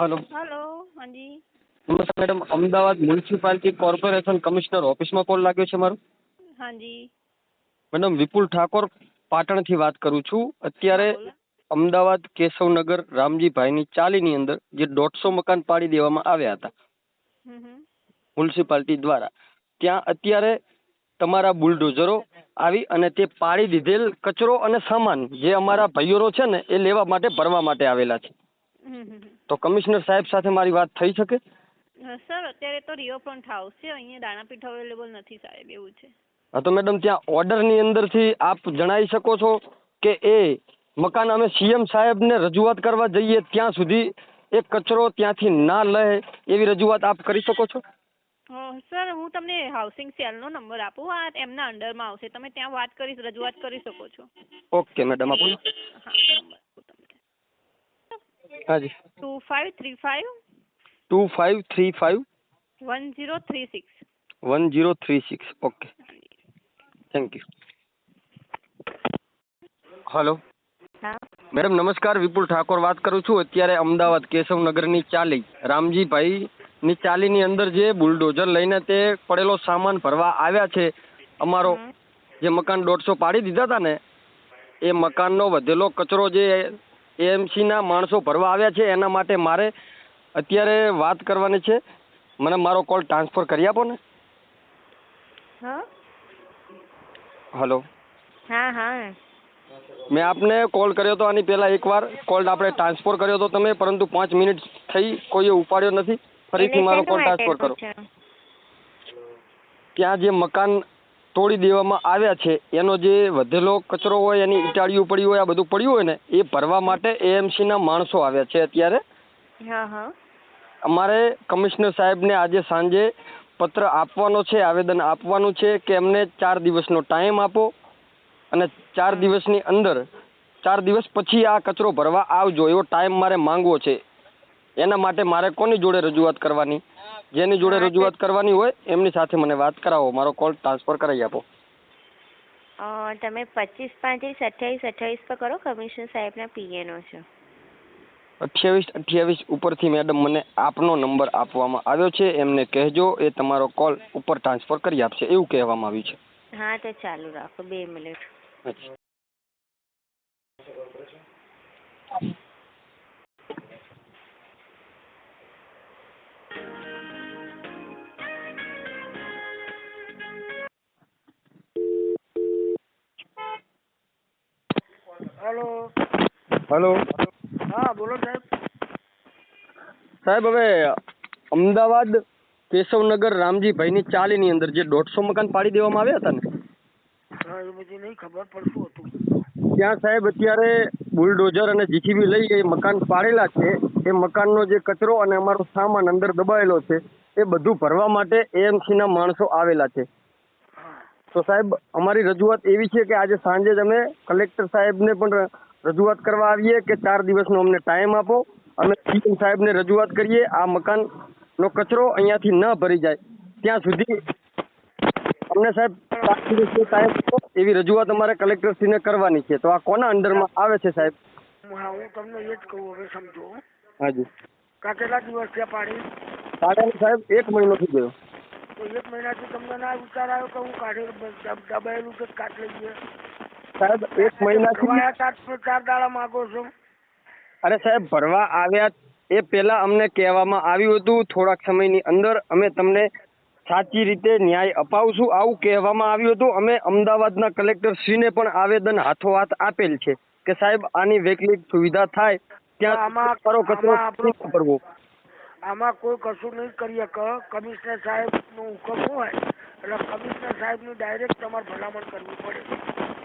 Hello. Hello હાજી. નમસ્કાર madam Ahmedabad municipality corporation commissioner ઓફિસમાં કોલ લાગ્યો છે મારો? હાજી. મેડમ વિપુલ ઠાકોર પાટણથી વાત કરું છું. અત્યારે અમદાવાદ કેશવનગર રામજીભાઈની ચાલીની અંદર જે દોઢસો મકાન પાડી દેવામાં આવ્યા હતા. મ્યુનિસિપાલિટી દ્વારા. ત્યાં અત્યારે તમારા બુલડોઝરો આવી અને તે પાડી દીધેલ કચરો અને સામાન જે અમારા ભાઈઓ છે ને એ લેવા માટે ભરવા માટે આવેલા છે. તો કમિશનર સાહેબ સાથે મારી વાત થઈ શકે? સર અત્યારે તો રિવરફ્રન્ટ હાઉસ છે અહીંયા દાણાપીઠ અવેલેબલ નથી સાહેબ એવું છે. હા તો મેડમ ત્યાં ઓર્ડરની અંદરથી આપ જણાવી શકો છો કે એ મકાન અમે સીએમ સાહેબને રજૂઆત કરવા જઈએ ત્યાં સુધી એ કચરો ત્યાંથી ના લે એવી રજૂઆત આપ કરી શકો છો? સર હું તમને હાઉસિંગ સેલનો નંબર આપું. આ એમના અંડરમાં આવશે. તમે ત્યાં વાત કરી રજૂઆત કરી શકો છો. ઓકે મેડમ આપો. હા હાજી two five three five two five three five one zero three six one zero three six okay thank you hello madam નમસ્કાર. વિપુલ ઠાકોર વાત કરું છું. અત્યારે અમદાવાદ કેશવનગરની ચાલી. રામજીભાઈની ચાલીની અંદર જે બુલડોઝર લઈને તે પડેલો સામાન ભરવા આવ્યા છે અમારો જે મકાન દોઢસો પાડી દીધા હતા ને એ મકાનનો વધેલો કચરો જે એએમસીના માણસો ભરવા આવ્યા છે એના માટે મારે અત્યારે વાત કરવાની છે. મને મારો કોલ ટ્રાન્સફર કરી આપો ને. હલો. હા હા. મેં આપને કોલ કર્યો હતો આની પહેલા એકવાર કોલ આપણે ટ્રાન્સફર કર્યો હતો તમે પરંતુ પાંચ મિનિટ થઈ કોઈએ ઉપાડ્યો નથી. ફરીથી મારો કોલ ટ્રાન્સફર કરો. ત્યાં જે મકાન તોડી દેવામાં આવ્યા છે. એનો જે વધેલો કચરો હોય એની ઇટાળીઓ પડી હોય આ બધું પડ્યું હોય ને એ ભરવા માટે એએમસીના માણસો આવ્યા છે અત્યારે. અમારે કમિશનર સાહેબને આજે સાંજે પત્ર આપવાનો છે આવેદન આપવાનું છે કે એમને ચાર દિવસનો ટાઈમ આપો અને ચાર દિવસની અંદર ચાર દિવસ પછી આ કચરો ભરવા આવજો એવો ટાઈમ મારે માંગવો છે. એના માટે મારે કોની જોડે રજૂઆત કરવાની? જેની જોડે રજૂઆત કરવાની હોય એમની સાથે મને વાત કરાવો. મારો કોલ ટ્રાન્સફર કરાવી આપો. તમે પચીસ પાંત્રીસ અઠ્યાવીસ અઠ્યાવીસ પર કરો કમિશનર સાહેબના પીએનો છો. અઠ્યાવીસ અઠ્યાવીસ ઉપરથી મેડમ મને આપનો નંબર આપવામાં આવ્યો છે. એમને કહેજો એ તમારો કોલ ઉપર ટ્રાન્સફર કરી આપશે. એવું કહેવામાં આવ્યું છે. હા તો ચાલુ રાખો બે મિનિટ. હેલો. હલો. હા બોલો સાહેબ. સાહેબ હવે અમદાવાદ કેશવનગર રામજીભાઈની ચાલીની અંદર જે દોઢસો મકાન પાડી દેવામાં આવ્યા હતા ને? હા એ બધી નહીં ખબર પણ શું હતું. ત્યાં સાહેબ અત્યારે બુલડોઝર અને જીસીબી લઈ એ મકાન પાડેલા છે. એ મકાનનો જે કચરો અને અમારો સામાન અંદર દબાયેલો છે એ બધું ભરવા માટે એએમસીના માણસો આવેલા છે. તો સાહેબ અમારી રજૂઆત એવી છે કે આજે સાંજે જ અમે કલેક્ટર સાહેબને પણ રજૂઆત કરવા આવીએ કે ચાર દિવસનો અમને ટાઈમ આપો. અમે સીએમ સાહેબને રજૂઆત કરીએ આ મકાનનો કચરો અહીંયાથી ન ભરી જાય. ત્યાં સુધી અમને સાહેબ ચાર દિવસનો ટાઈમ આપો એવી રજૂઆત અમારે કલેક્ટરશ્રીને કરવાની છે. તો આ કોના અંડરમાં આવે છે સાહેબ? હા હું તમને એ જ કહું હવે સમજો. હાજી કેટલા દિવસ થયા પાડી પાડાને સાહેબ એક મહિનો થઈ ગયો. તો એક મહિનાથી તમને ના વિચાર આવ્યો કે હું કાઢી દબ- દબાયેલું છે લઈ લઈએ સાહેબ એક મહિનાથી દબાયા ચાર ચાર દાડા માગો છો. અરે સાહેબ ભરવા આવ્યા એ પહેલા અમને કહેવામાં આવ્યું હતું થોડાક સમયની અંદર અમે તમને સાચી રીતે ન્યાય અપાવશું આવું કહેવામાં આવ્યું હતું. અમે અમદાવાદના કલેક્ટર શ્રીને પણ આવેદન હાથોહાથ આપેલ છે કે સાહેબ આની વૈકલ્પિક સુવિધા થાય ત્યાં કરો કચરો કરવો? આમાં કોઈ કશું નહીં કરી શકે કમિશનર સાહેબનો હુકમ હોય એટલે કમિશનર સાહેબની ડાયરેક્ટ તમારે ભલામણ કરવી પડે.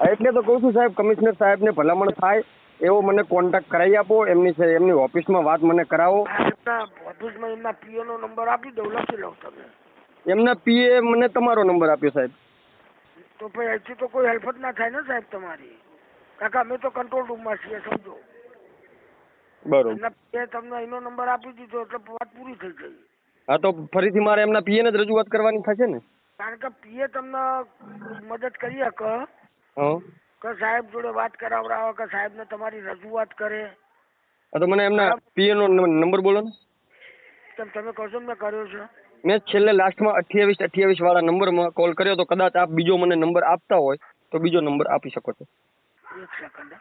એટલે તો કહું છું સાહેબ કમિશનર સાહેબને ભલામણ થાય એવો મને કોન્ટેક્ટ કરાવી આપો એમની સાહેબ એમની ઓફિસમાં વાત મને કરાવો. ઓફિસમાં એમના પીઓનો નંબર આપી દઉં લખી લઉં તમે એમના પીએ મને તમારો નંબર આપ્યો સાહેબ. તો ભાઈ અહીંથી તો કોઈ હેલ્પ જ ના થાય ને સાહેબ તમારી. કાકા અમે તો કંટ્રોલ રૂમમાં છીએ સમજો. બરોબર. તમને એનો નંબર આપી દીધો એટલે વાત પૂરી થઈ ગઈ. હા તો ફરીથી મારે એમના પીએને જ રજૂઆત કરવાની થશે ને? કારણ કે પીએ તમને મદદ કરી હક. કે સાહેબ જોડે વાત કરાવડાવે કે સાહેબને તમારી રજૂઆત કરે. હા તો મને એમના પીએ નો નંબર બોલો ને. તમે તમે કહો છો ને મેં કર્યો છે. મેં છેલ્લે લાસ્ટમાં અઠ્યાવીસ અઠ્યાવીસ વાળા નંબરમાં કોલ કર્યો તો કદાચ આપ બીજો મને નંબર આપતા હોય તો બીજો નંબર આપી શકો છો. એક સેકન્ડ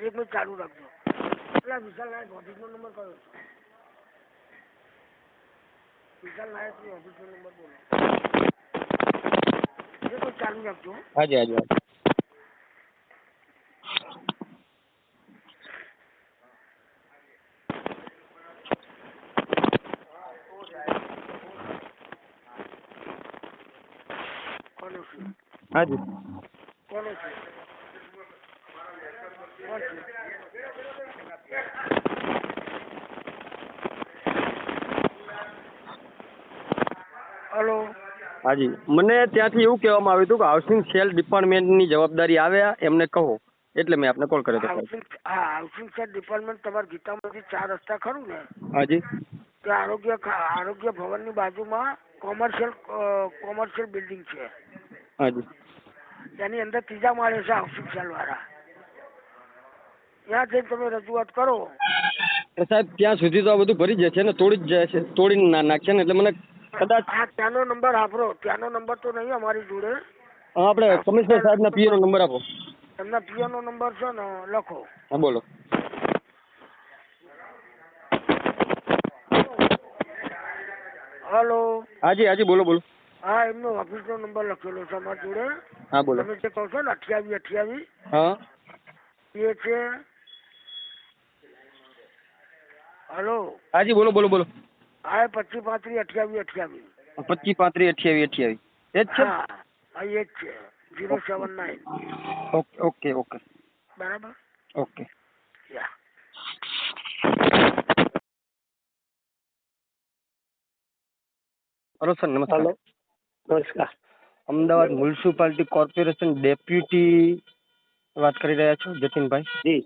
એક મિનિટ ચાલુ રાખજો. પેલા વિશાલ નાયક ઓફિસનો નંબર કયો છે? વિશાલ નાયકની ઓફિસનો નંબર બોલો. એક મિનિટ ચાલુ રાખજો હાજી હાજી હાજી. કોનો છે હાજી કોનો છે કોણ છે હલો. હાજી. મને ત્યાંથી એવું કહેવામાં આવ્યું હતું કે હાઉસિંગ સેલ ડિપાર્ટમેન્ટની જવાબદારી આવ્યા એમને કહો. એટલે મેં આપને કોલ કર્યો હતો હા હાઉસિંગ સેલ ડિપાર્ટમેન્ટ તમારા ગીતામાંથી ચાર રસ્તા ખરું ને? હાજી. તે આરોગ્ય આરોગ્ય ભવનની બાજુમાં કોમર્શિયલ કોમર્શિયલ બિલ્ડિંગ છે. હાજી. તેની અંદર ત્રીજા માળે છે હાઉસિંગ સેલ વાળા. ત્યાં જઈને તમે રજૂઆત કરો. સાહેબ ત્યાં સુધી તો આ બધું ભરી જાય છે ને તોડી જ જાય છે તોડીને ના નાખશે ને એટલે મને કદાચ હા ત્યાંનો નંબર આપરો ત્યાંનો નંબર તો નહીં અમારી જોડે. આપણે કમિશનર સાહેબના પીએ નો નંબર આપો. એમના પીએનો નંબર છે ને લખો. હા બોલો. હલો. હાજી હાજી બોલો બોલો. હા એમનો ઓફિસનો નંબર લખેલો છે અમારી જોડે. હા બોલો. તમે જે કહો છો ને અઠ્યાવીસ અઠ્યાવીસ હા. એ છે હલો. હાજી બોલો બોલો બોલો. હા પચીસ પાંત્રીસ અઠ્યાવીસ અઠ્યાવીસ. પચીસ પાંત્રીસ અઠ્યાવીસ અઠ્યાવીસ. એ જ છે? હા એ જ છે. Zero seven nine. Okay okay okay. બરાબર? ઓકે. યા. હલો સર નમસ્કાર. હલો. નમસ્કાર. અમદાવાદ મ્યુનિસિપાલિટી કોર્પોરેશન ડેપ્યુટી વાત કરી રહ્યા છો જતીનભાઈ? જી.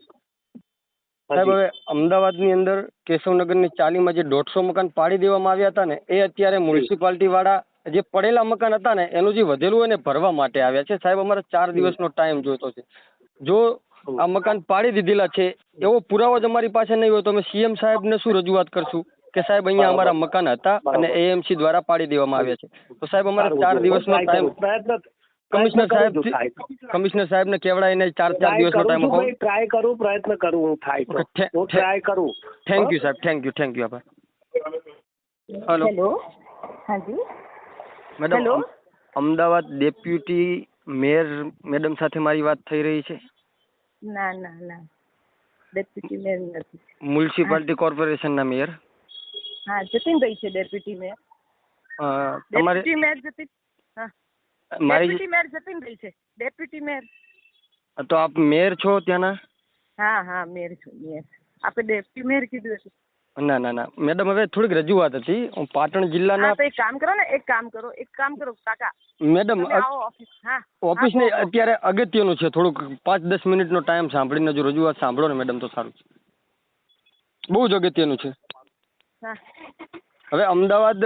સાહેબ હવે અમદાવાદની અંદર કેશવનગરની ચાલીમાં જે દોઢસો મકાન પાડી દેવામાં આવ્યા હતા ને એ અત્યારે મ્યુનિસિપાલિટી વાળા જે પડેલા મકાન હતા ને એનું જે વધેલું હોય ને ભરવા માટે આવ્યા છે. સાહેબ અમારે ચાર દિવસનો ટાઈમ જોઈતો છે. જો આ મકાન પાડી દીધેલા છે એવો પુરાવો જ અમારી પાસે નહીં હોય તો અમે સીએમ સાહેબને શું રજૂઆત કરશું કે સાહેબ અહીંયા અમારા મકાન હતા અને એએમસી દ્વારા પાડી દેવામાં આવ્યા છે. તો સાહેબ અમારે ચાર દિવસનો ટાઈમ પ્રયત્ન કમિશનર સાહેબ. કમિશનર સાહેબને કેવડાવીને ચાર ચાર ટ્રાય દિવસનો ટાઈમ આપો. ટ્રાય કરું પ્રયત્ન કરું હું થાય તો. હું ટ્રાય કરું. થેન્ક યુ સાહેબ થેન્ક યુ થેન્ક યુ આભાર. હલો. હેલો. હાજી. Madam Ahmedabad deputy mayor madam સાથે મારી વાત થઈ રહી છે? ના ના ના. ડેપ્યુટી મેયર નથી. મ્યુનિસિપાલિટી કોર્પોરેશનના મેયર? હા જતીનભાઈ છે ડેપ્યુટી મેયર. તમારે ડેપ્યુટી મેયર જતીન હા. મારી ડેપ્યુટી મેયર જતીનભાઈ છે. Deputy mayor. તો આપ મેયર છો ત્યાંના? હા હા મેયર છું મેયર. આપણે ડેપ્યુટી મેયર કીધું હતું. ના ના ના. મેડમ હવે થોડીક રજૂઆત હતી. હું પાટણ જિલ્લાના તો એક કામ કરો ને એક કામ કરો એક કામ કરો કાકા. Madam office. હા ઓફિસ હા, ને. અત્યારે અગત્યનું છે. થોડુંક પાંચ દસ મિનિટનો ટાઈમ સાંભળીને જો રજૂઆત સાંભળો ને મેડમ તો સારું છે. બહુ જ અગત્યનું છે. હા. હવે અમદાવાદ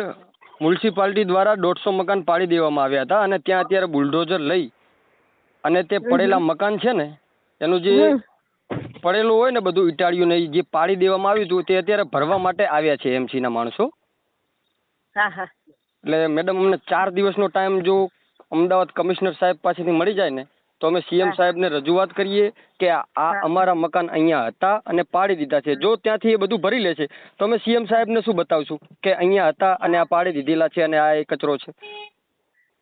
મ્યુનિસિપાલિટી દ્વારા દોઢસો મકાન પાડી દેવામાં આવ્યા હતા અને ત્યાં અત્યારે બુલડોઝર લઈ અને તે પડેલા મકાન છે ને એનું જે પડેલું હોય ને બધું ઇટાળિયું ને જે પાડી દેવામાં આવ્યું હતું તે અત્યારે ભરવા માટે આવ્યા છે એમસી ના માણસો. હા હા. એટલે મેડમ અમને ચાર દિવસનો ટાઈમ જો અમદાવાદ કમિશનર સાહેબ પાસેથી મળી જાય ને તો અમે સીએમ સાહેબ સાહેબને રજૂઆત કરીએ કે આ અમારા મકાન અહીંયા હતા અને પાડી દીધા છે. જો ત્યાંથી એ બધું ભરી લે છે તો અમે સીએમ સાહેબને શું બતાવશું કે અહીંયા હતા અને આ પાડી દીધેલા છે અને આ એ કચરો છે?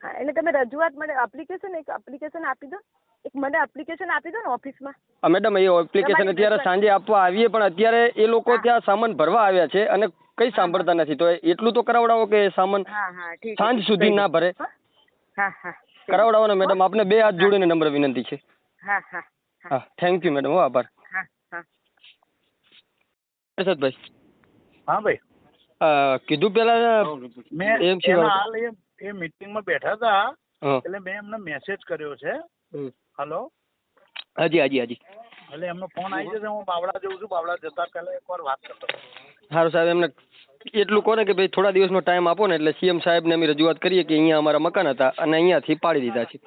હા એટલે તમે રજૂઆત મને એપ્લિકેશન એક એપ્લિકેશન આપી દો. એક મને એપ્લિકેશન આપી દો ને ઓફિસમાં. મેડમ એ એપ્લિકેશન અત્યારે સાંજે આપવા આવીએ પણ અત્યારે એ લોકો ત્યાં સામાન ભરવા આવ્યા છે અને કઈ સાંભળતા નથી. તો એટલું તો કરાવડાવો કે સામાન સાંજ સુધી ના ભરે? હા હા. હા કરાવડાવો ને મેડમ આપને બે હાથ જોડીને નંબર વિનંતી છે. હા હા હા. થેન્ક યુ મેડમ હો આભાર. હા હા. હર્ષદભાઈ હા ભાઈ. કીધું પેલા મેં એમ છે હાલ એ એ મીટિંગમાં બેઠા હતા. એટલે મેં એમને મેસેજ કર્યો છે. હલો? હાજી હાજી હાજી. એટલે એમનો ફોન આવી જશે હું બાવળા જઉં છું. બાવળા જતા પહેલા એકવાર વાત કરતો સારું સાહેબ એમને એટલું કહો ને કે ભાઈ થોડા દિવસનો ટાઈમ આપો ને એટલે સીએમ સાહેબને અમે રજૂઆત કરીએ કે અહીંયા અમારા મકાન હતા અને અહીંયાથી પાડી દીધા છે.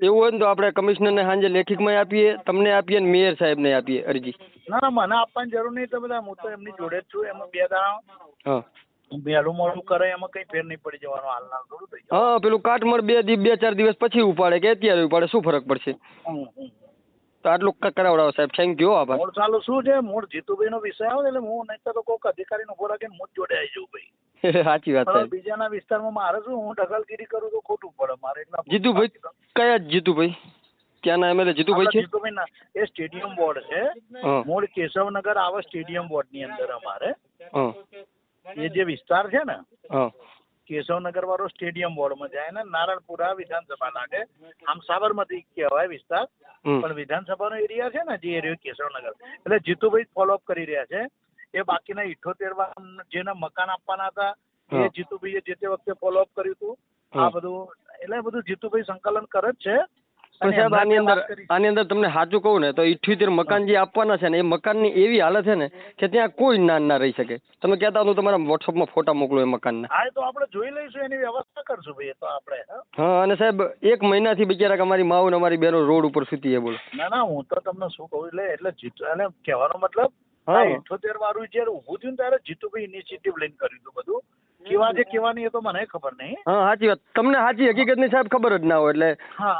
એવું હોય ને તો આપણે કમિશનરને સાંજે લેખિતમાં આપીએ તમને આપીએ ને મેયર સાહેબને આપીએ અરજી. ના ના મને આપવાની જરૂર નહીં. તમે બધા હું તો એમની જોડે જ છું. એમાં બે દાણા. હા. વહેલું મોડું કરે એમાં કઈ ફેર નહીં પડી જવાનો હાલના. થોડું થઈ હા પેલું કાટમળ બે દિવસ બે ચાર દિવસ પછી ઉપાડે કે અત્યારે ઉપાડે શું ફરક પડશે. તો આટલું કરાવડાવો સાહેબ. થેન્ક યુ આભાર. મૂળ ચાલુ શું છે? મૂળ જીતુભાઈ નો વિષય આવે એટલે હું નહીં તો કોઈક અધિકારી નો ઊભો કે હું જોડે આવી જઉં ભાઈ. સાચી વાત સાહેબ. બીજાના વિસ્તારમાં મારે શું? હું દખલગીરી કરું તો ખોટું પડે. મારે એટલા જીતુભાઈ કયા જીતુભાઈ? ત્યાંના એમએલએ જીતુભાઈ છે? જીતુભાઈ ના એ સ્ટેડિયમ બોર્ડ છે. મૂળ કેશવનગર આવા સ્ટેડિયમ બોર્ડની અંદર અમારે. એ જે વિસ્તાર છે ને હા. કેશવનગર વાળો સ્ટેડિયમ બોર્ડમાં જાય ને નારણપુરા વિધાનસભા લાગે. આમ સાબરમતી કહેવાય વિસ્તાર. પણ વિધાનસભાનો એરિયા છે ને જે એરિયો કેશવનગર. એટલે જીતુભાઈ ફોલોઅપ કરી રહ્યા છે. એ બાકીના ઇઠોતેર જેના મકાન આપવાના હતા એ જીતુભાઈ જીતુભાઈએ જે તે વખતે ફોલોઅપ કર્યું હતું. આ બધું એટલે બધું જીતુભાઈ સંકલન કરે જ છે. અને સાહેબ આની અંદર જે આની અંદર તમને સાચું કહું ને તો ઇઠ્યોતેર મકાન જે આપવાના છે ને એ મકાનની એવી હાલત છે ને કે ત્યાં કોઈ ના ના રહી શકે. તમે કહેતા હો તો તમારા વોટ્સઅપમાં ફોટા મોકલો એ મકાનના. હા તો આપણે જોઈ લઈશું એની વ્યવસ્થા કરશું ભાઈ તો આપણે હા. હા અને સાહેબ એક મહિનાથી બિચારા અમારી માવ ને અમારી બહેનો રોડ ઉપર સુતી એ બોલો. ના ના હું તો તમને શું કહું એટલે એટલે અને કહેવાનો મતલબ હા. ઇઠ્યોતેર વાળું જ્યારે ઊભું થયું ને ત્યારે જીતુભાઈ ઇનિશિયેટિવ લઈને કર્યું હતું બધું. કેવા છે કેવાની એ તો મને ખબર નહીં. હા સાચી વાત. તમને સાચી હકીકતની સાહેબ ખબર જ ના હોય એટલે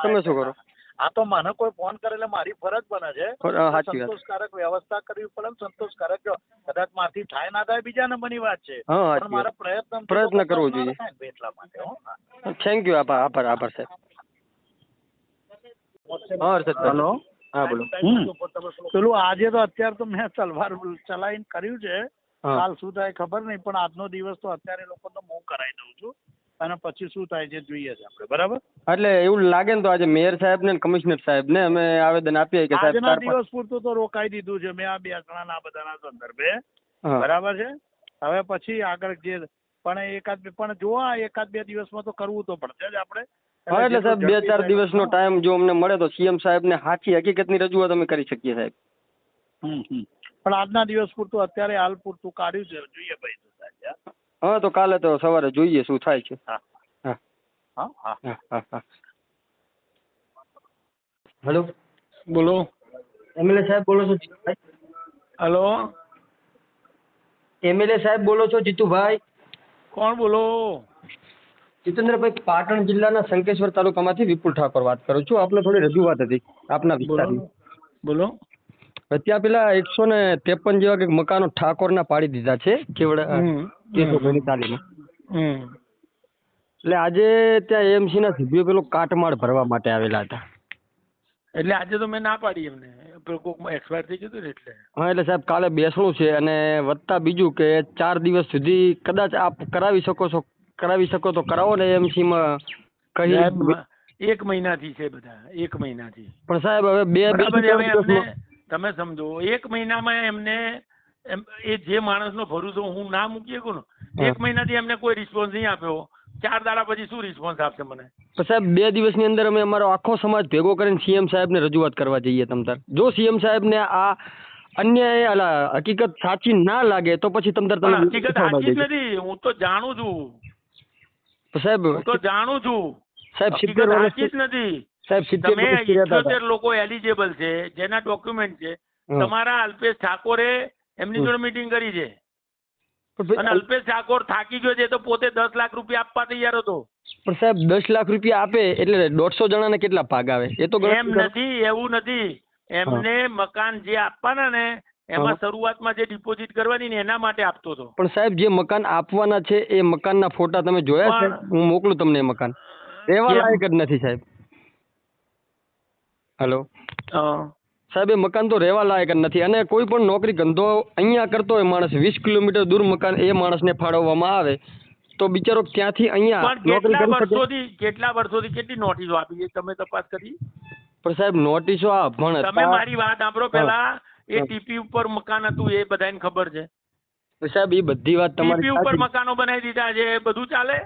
તમે શું કરો? આ તો મને કોઈ ફોન કરે એટલે મારી ફરજ બને છે. સંતોષકારક વ્યવસ્થા કરવી પડે સંતોષકારક જો કદાચ મારથી થાય ના થાય બીજા નંબરની વાત છે. પણ મારે પ્રયત્ન પ્રયત્ન કરવો જોઈએ. એટલા માટે થેન્ક યુ આભાર આભાર આભાર સાહેબ. હા હેલો. હા બોલો. પેલું આજે તો અત્યારે તો મેં તલવાર ચલાવીને કર્યું છે. કાલ શું થાય ખબર નહીં પણ આજનો દિવસ તો અત્યારે લોકો તો હું કરાવી દઉં છું. અને પછી શું થાય છે જોઈએ છે આપણે બરાબર? એટલે એવું લાગે ને તો આજે મેયર સાહેબ ને કમિશનર સાહેબ ને અમે આવેદન આપીએ કે સાહેબ આજના દિવસ પૂરતું તો રોકાઈ દીધું છે મેં આ બે જણાના બધાના સંદર્ભે. બરાબર છે? હવે પછી આગળ જે પણ એકાદ બે પણ જો આ એકાદ બે દિવસમાં તો કરવું તો પડશે જ આપણે. હા એટલે સાહેબ બે ચાર દિવસનો ટાઈમ જો અમને મળે તો સીએમ સાહેબ ને સાચી હકીકતની રજૂઆત અમે કરી શકીએ સાહેબ. પણ આજના દિવસ પૂરતું અત્યારે હાલ પૂરતું કાઢ્યું છે જોઈએ ભાઈ હા તો કાલે તો સવારે જોઈએ શું થાય છે. હા. હા. હા હા. હા હા હા. હેલો. બોલો. એમએલએ સાહેબ બોલો છો જીતુભાઈ. હલો. એમએલએ સાહેબ બોલો છો જીતુભાઈ. કોણ બોલો? જીતેન્દ્રભાઈ પાટણ જિલ્લાના શંકેશ્વર તાલુકામાંથી વિપુલ ઠાકોર વાત કરું છું. આપને થોડી રજૂઆત હતી આપના વિસ્તારની. બોલો. ત્યાં પેલા એકસો ને ત્રેપન જેવા કંઈક મકાનો ઠાકોરના પાડી દીધા છે કેવડા હમ, તાલીમાં એટલે આજે ત્યાં એએમસી ના સભ્યો પેલો કાટમાળ ભરવા માટે આવેલા હતા. એટલે આજે તો મેં ના પાડી એમને. એક્સપાયર થઈ ગયું ને એટલે. હા એટલે સાહેબ કાલે બેસણું છે અને વત્તા બીજું કે ચાર દિવસ સુધી કદાચ આપ કરાવી શકો છો કરાવી શકો તો કરાવો ને એએમસી માં. કહી એક મહિનાથી છે બધા એક મહિનાથી. પણ સાહેબ હવે બે તમે સમજો એક મહિનામાં એમને એ જે માણસનો ભરોસો હું ના મૂકી શકું ને એક મહિનાથી એમને કોઈ રિસ્પોન્સ નહીં આપ્યો. ચાર દાડા પછી શું રિસ્પોન્સ આપશે મને? સાહેબ બે દિવસની અંદર અમે અમારો આખો સમાજ ભેગો કરીને સીએમ સાહેબને રજૂઆત કરવા જઈએ તમતાર જો સીએમ સાહેબને આ અન્ય અલા હકીકત સાચી ના લાગે તો પછી તમતાર તમે હકીકત સાચી જ નથી હું તો જાણું છું. સાહેબ હું તો જાણું છું. સાહેબ સિત્તેર વર્ષ જ નથી. સાહેબ સિત્તેર લોકો એલિજિબલ છે જેના ડોક્યુમેન્ટ છે તમારા અલ્પેશ ઠાકોરે એમની. જોડે મીટિંગ કરી છે. અને અલ્પેશ ઠાકોર થાકી ગયો છે તો પોતે દસ લાખ રૂપિયા આપવા તૈયાર હતો. પણ સાહેબ દસ લાખ રૂપિયા આપે એટલે દોઢસો જણાને કેટલા ભાગ આવે? એ તો એમ નથી એવું નથી. એમને મકાન જે આપવાના ને એમાં. શરૂઆતમાં જે ડિપોઝિટ કરવાની ને એના માટે આપતો હતો. પણ સાહેબ જે મકાન આપવાના છે એ મકાનના ફોટા તમે જોયા છે? હું મોકલું તમને એ મકાન. રહેવા લાયક જ નથી સાહેબ. હેલો. સાહેબ એ મકાન તો રહેવા લાયક જ નથી અને કોઈ પણ નોકરી ધંધો અહીંયા કરતો હોય માણસ વીસ કિલોમીટર દૂર મકાન એ માણસને ફાળવવામાં આવે તો બિચારો ત્યાંથી અહીંયા નોકરી કરી શકે? કેટલા વર્ષોથી કેટલી નોટિસો આપી છે? તમે તપાસ કરી? પણ સાહેબ નોટિસો આ પણ તમે મારી વાત સાંભળો પેલા એ ટીપી ઉપર મકાન હતું એ બધાને ખબર છે. સાહેબ એ બધી વાત તમારી ટીપી ઉપર મકાનો બનાવી દીધા છે એ બધું ચાલે?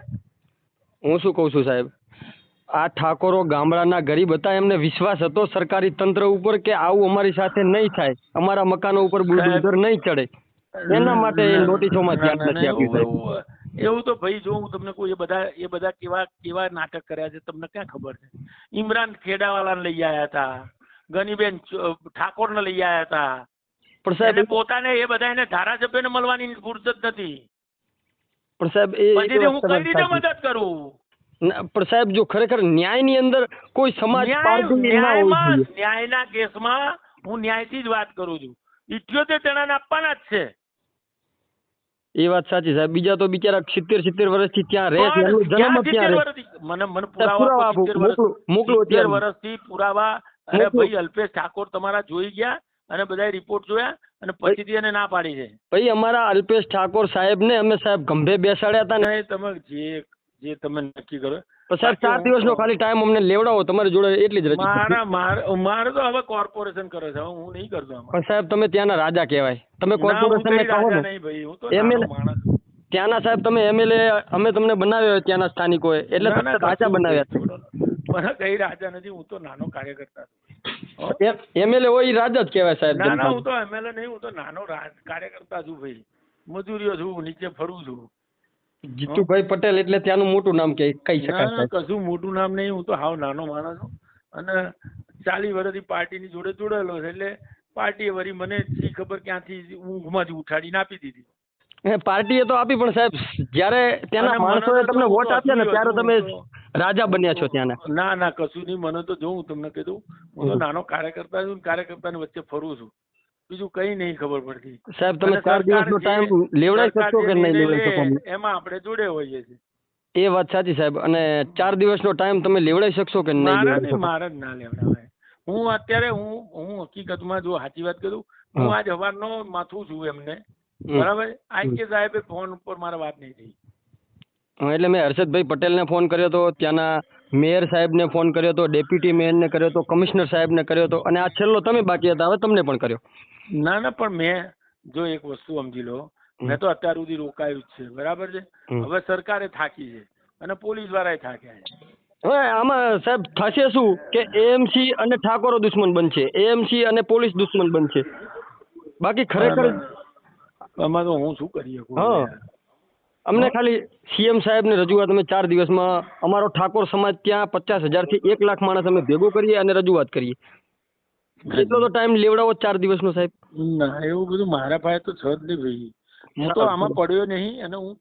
હું શું કહું છું સાહેબ? આ ઠાકોરો ગામડાના ગરીબ હતા એમને વિશ્વાસ હતો સરકારી તંત્ર ઉપર કે આવું અમારી સાથે નહીં થાય. અમારા મકાનો ઉપર બુલડોઝર નહીં ચડે. એના માટે એ નોટિસોમાં ધ્યાન નથી આપ્યું એવું- તો ભાઈ જો હું તમને કહું એ બધા એ બધા કેવા કેવા નાટક કર્યા છે તમને ક્યાં ખબર છે? ઇમરાન ખેડાવાલાને લઈ આવ્યા હતા ગનીબેન ઠાકોરને લઈ આવ્યા હતા. પણ સાહેબ પોતાને એ બધા એને ધારાસભ્યને મળવાની ફુરસત નથી. પણ સાહેબ એ હું કઈ રીતે. મદદ કરું? પણ સાહેબ જો ખરેખર ન્યાયની અંદર કોઈ સમાજ ન્યાયમાં ન્યાયના કેસમાં હું ન્યાયથી જ વાત કરું છું. ઇઠ્યોતેર જણાને આપવાના જ છે. એ વાત સાચી સાહેબ. બીજા તો બિચારા સિત્તેર સિત્તેર વર્ષથી ત્યાં રહે છે. જન્મ ત્યાં રહે? મને મને પુરાવા પુરાવા આપો આપો 70 વર્ષ- મોકલો સિત્તેર વર્ષથી પુરાવા અરે. ભાઈ અલ્પેશ ઠાકોર તમારા જોઈ ગયા અને બધા રિપોર્ટ જોયા અને પછીથી એને ના પાડી છે. ભાઈ અમારા અલ્પેશ ઠાકોર સાહેબ ને અમે સાહેબ ગંભે બેસાડ્યા હતા ને. તમે જે જે તમે નક્કી કરો. તો સાહેબ ચાર દિવસનો ખાલી ટાઈમ અમને લેવડાવો તમારી જોડે એટલી જ રજી મારા મારે તો હવે કોર્પોરેશન કરે છે હું નહીં કરતો પણ સાહેબ તમે ત્યાંના રાજા કહેવાય. તમે ના, કોર્પોરેશન ને કહો ને. નહીં ભાઈ હું તો એમ નાનો એને- માણસ છું. ત્યાંના સાહેબ તમે એમએલએ અમે તમને બનાવ્યો હોય ત્યાંના સ્થાનિકોએ એટલે ના, રાજા બનાવ્યા છે. મને કઈ રાજા નથી હું તો નાનો કાર્યકર્તા છું? એમએલએ હોય એ રાજા જ કહેવાય સાહેબ ના ના હું તો એમએલએ નહીં હું તો નાનો કાર્યકર્તા છું ભાઈ. મજૂરીઓ છું નીચે ફરું છું. જીતુભાઈ પટેલ એટલે ત્યાંનું મોટું નામ કે કહી શકાય ના કશું મોટું નામ નહીં હું તો હાવ નાનો માણસ છું. અને ચાલી વર્ષથી પાર્ટીની જોડે જોડેલો છે એટલે પાર્ટીએ વળી મને શી ખબર ક્યાંથી ઊંઘમાંથી ઉઠાડીને આપી દીધી. એ પાર્ટીએ તો આપી પણ સાહેબ જ્યારે ત્યાંના માણસોએ તમને વોટ આપ્યા ને ત્યારે તમે રાજા બન્યા છો ત્યાંના. ના ના કશું નહીં મને તો જો હું તમને કીધું હું તો નાનો કાર્યકર્તા છું ને કાર્યકર્તાની વચ્ચે ફરું છું. બીજું કઈ નહીં ખબર પડતી. સાહેબ તમે ચાર દિવસનો ટાઈમ લેવડાવી શકશો કે નહીં લેવડાવી શકો એમાં આપણે જોડે હોઈએ છીએ. એ વાત સાચી સાહેબ અને ચાર દિવસનો ટાઈમ તમે લેવડાવી શકશો કે નહીં મારે મારે જ ના લેવડાવાય. હું અત્યારે હું હું હકીકતમાં જો સાચી વાત કરું હું હા. આજ હવારનો માથું છું એમને. બરાબર? આઈ કે સાહેબે ફોન ઉપર મારે વાત નહીં થઈ. એટલે મેં હર્ષદભાઈ પટેલને ફોન કર્યો હતો ત્યાંના મેયર સાહેબને ફોન કર્યો હતો ડેપ્યુટી મેયરને કર્યો હતો કમિશનર સાહેબને કર્યો હતો અને આ છેલ્લો તમે બાકી હતા હવે તમને પણ કર્યો. ના ના પણ મેં જો એક વસ્તુ સમજી લો મેં તો અત્યાર સુધી રોકાયું જ છે બરાબર છે? હવે સરકારે થાકી છે અને પોલીસ વાળાએ થાક્યા છે. હવે આમાં સાહેબ થશે શું કે એએમસી અને ઠાકોરો દુશ્મન બનશે એએમસી અને પોલીસ દુશ્મન બનશે? બાકી ખરેખર આમાં તો હું શું કરી શકું? હા. અમને ખાલી સીએમ સાહેબને રજૂઆત અમે ચાર દિવસમાં અમારો ઠાકોર સમાજ ત્યાં પચાસ હજારથી એક લાખ માણસ અમે ભેગો કરીએ અને રજૂઆત કરીએ. એટલો તો ટાઈમ લેવડાવો ચાર દિવસનો સાહેબ? ના એવું બધું મારા પાસે તો છે જ નહીં ભાઈ. હું તો આમાં પડ્યો નહીં અને હું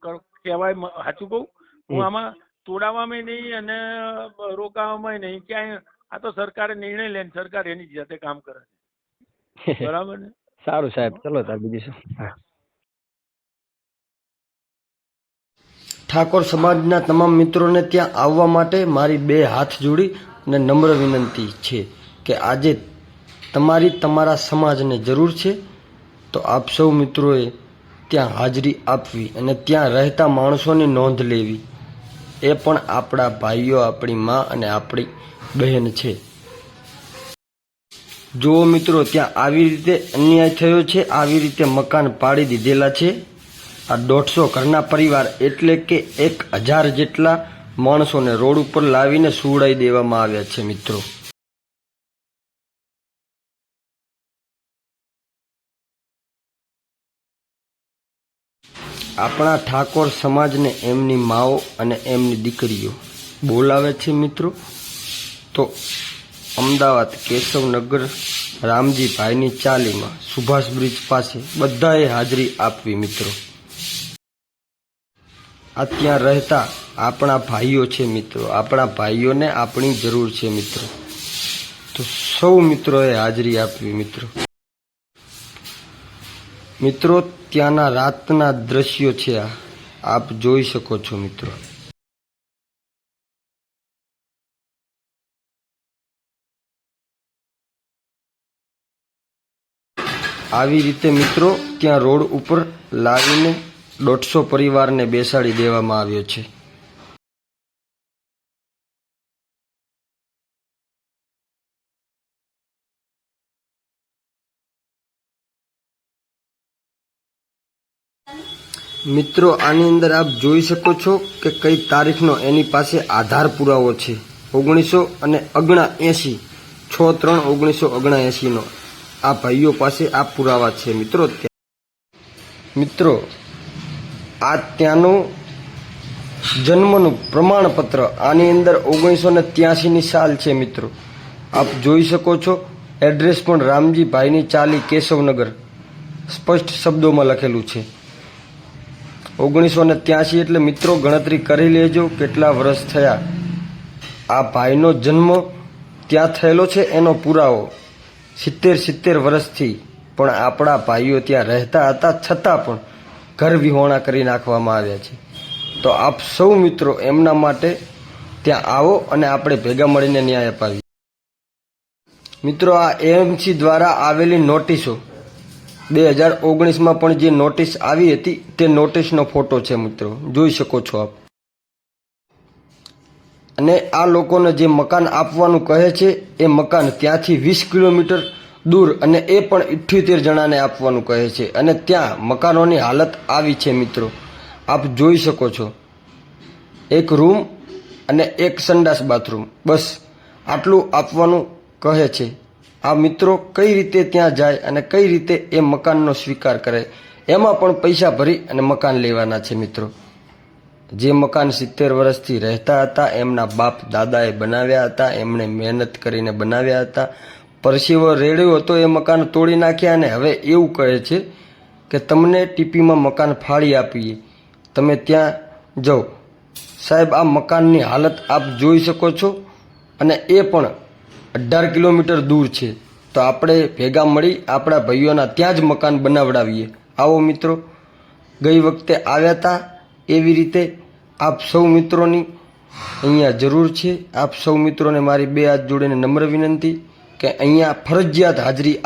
કહેવાય સાચું કહું? હું આમાં તોડાવવામાં નહીં અને રોકાવામાં નહીં. ક્યાંય આ તો સરકારે નિર્ણય લે સરકાર એની જાતે કામ કરે છે. બરાબર ને? સારું સાહેબ ચલો તાર બીજું શું? ઠાકોર સમાજના તમામ મિત્રોને ત્યાં આવવા માટે મારી બે હાથ જોડી અને નમ્ર વિનંતી છે કે આજે તમારી તમારા સમાજને જરૂર છે, તો આપ સૌ મિત્રોએ ત્યાં હાજરી આપવી અને ત્યાં રહેતા માણસોની નોંધ લેવી. એ પણ આપણા ભાઈઓ, આપણી મા અને આપણી બહેન છે. જુઓ મિત્રો, ત્યાં આવી રીતે અન્યાય થયો છે, આવી રીતે મકાન પાડી દીધેલા છે. આ દોઢસો ઘરના પરિવાર એટલે કે એક હજાર જેટલા માણસોને રોડ ઉપર લાવીને સુવડાવી દેવામાં આવ્યા છે મિત્રો. આપણા ઠાકોર સમાજને એમની માઓ અને એમની દીકરીઓ બોલાવે છે મિત્રો? તો અમદાવાદ કેશવનગર રામજીભાઈની ચાલીમાં સુભાષ બ્રિજ પાસે બધાએ હાજરી આપવી મિત્રો. આ ત્યાં રહેતા આપણા ભાઈઓ છે મિત્રો. આપણા ભાઈઓને આપણી જરૂર છે મિત્રો. તો સૌ મિત્રોએ હાજરી આપવી મિત્રો. મિત્રો, ત્યાંના રાતના દ્રશ્યો છે આ. આપ જોઈ શકો છો, મિત્રો. આવી રીતે, મિત્રો, ત્યાં રોડ ઉપર લાવીને દોઢસો પરિવારને બેસાડી દેવામાં આવ્યો છે. મિત્રો, આની અંદર આપ જોઈ શકો છો કે કઈ તારીખનો એની પાસે આધાર પુરાવો છે. ઓગણીસો અને અગણા એંસી છ ત્રણ ઓગણીસો ઓગણા એંસીનો આ ભાઈઓ પાસે આ પુરાવા છે. મિત્રો મિત્રો, આ ત્યાંનું જન્મનું પ્રમાણપત્ર આની અંદર ઓગણીસો ને ત્યાસીની સાલ છે, મિત્રો. આપ જોઈ શકો છો, એડ્રેસ પણ રામજી ભાઈની ચાલી કેશવનગર. સ્પષ્ટ શબ્દોમાં લખેલું છે. ઓગણીસો ને ત્યાસી એટલે મિત્રો ગણતરી કરી લેજો કેટલા વર્ષ થયા. આ ભાઈનો જન્મ ત્યાં થયેલો છે, એનો પુરાવો સિત્તેર સિત્તેર વર્ષથી. પણ આપણા ભાઈઓ ત્યાં રહેતા હતા, છતાં પણ ઘર વિહોણા કરી નાખવામાં આવ્યા છે. તો આપ સૌ મિત્રો એમના માટે ત્યાં આવો અને આપણે ભેગા મળીને ન્યાય અપાવીએ. મિત્રો, આ એએમસી દ્વારા આવેલી નોટિસો બે હજાર ઓગણીસમાં પણ જે નોટિસ આવી હતી તે નોટિસનો ફોટો છે મિત્રો. જોઈ શકો છો આપ. અને આ લોકોને જે મકાન આપવાનું કહે છે, એ મકાન ત્યાંથી વીસ કિલોમીટર દૂર અને એ પણ ઇઠ્યોતેર જણાને આપવાનું કહે છે. અને ત્યાં મકાનોની હાલત આવી છે મિત્રો. આપ જોઈ શકો છો. એક રૂમ અને એક સંડાસ બાથરૂમ. બસ, આટલું આપવાનું કહે છે. આ મિત્રો કઈ રીતે ત્યાં જાય અને કઈ રીતે એ મકાનનો સ્વીકાર કરે, એમાં પણ પૈસા ભરી અને મકાન લેવાના છે મિત્રો. જે મકાન સિત્તેર વર્ષથી રહેતા હતા, એમના બાપ દાદાએ બનાવ્યા હતા, એમણે મહેનત કરીને બનાવ્યા હતા. પરસેવો રેડ્યો હતો એ મકાન તોડી નાખ્યા અને હવે એવું કહે છે કે તમને ટીપીમાં મકાન ફાળી આપીએ. તમે ત્યાં જાઓ. સાહેબ, આ મકાનની હાલત આપ જોઈ શકો છો અને એ પણ અઢાર કિલોમીટર દૂર છે. તો આપણે ભેગા મળી આપણા ભાઈઓના ત્યાં જ મકાન બનાવડાવીએ. આવો મિત્રો, ગઈ વખતે આવ્યા હતા એવી રીતે આપ સૌ મિત્રોની અહીંયા જરૂર છે. આપ સૌ મિત્રોને મારી બે હાથ જોડીને નમ્ર વિનંતી કે અહીંયા ફરજિયાત હાજરી આપ.